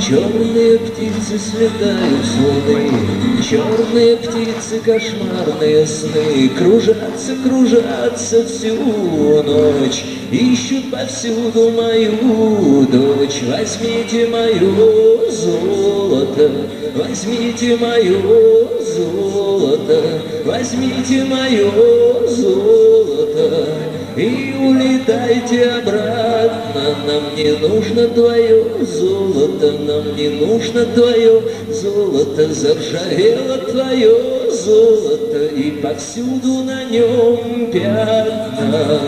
Черные птицы слетают с луны, Черные птицы кошмарные сны Кружатся, кружатся всю ночь, Ищут повсюду мою дочь. Возьмите мое золото, возьмите мое золото, возьмите мое золото. И улетайте обратно, нам не нужно твое золото, нам не нужно твое золото, заржавело твое золото, и повсюду на нем пятна.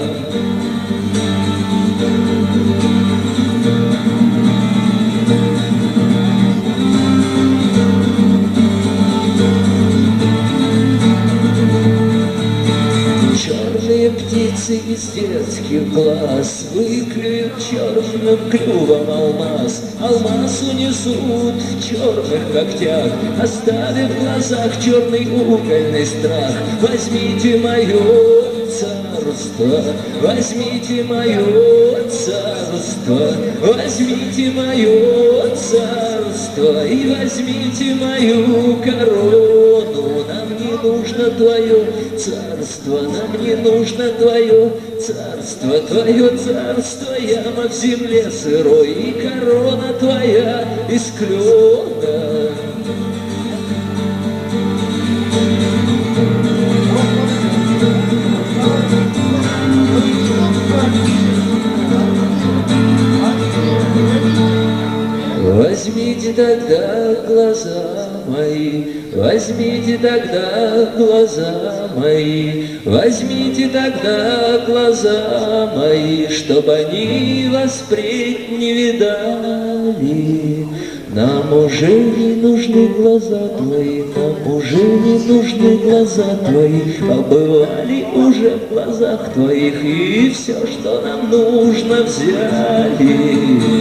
Черные птицы из детских глаз Выклюют черным клювом алмаз Алмаз унесут в черных когтях Оставив в глазах черный угольный страх Возьмите мое царство, возьмите мое царство, возьмите мое царство и возьмите мою корону. Нам не нужно твое царство, нам не нужно твое царство, твое царство, яма в земле сырой и корона твоя из клена. Возьмите тогда глаза мои, возьмите тогда глаза мои, возьмите тогда глаза мои, чтобы они вас впредь не видали. Нам уже не нужны глаза твои, нам уже не нужны глаза твои, побывали уже в глазах твоих, и все, что нам нужно, взяли.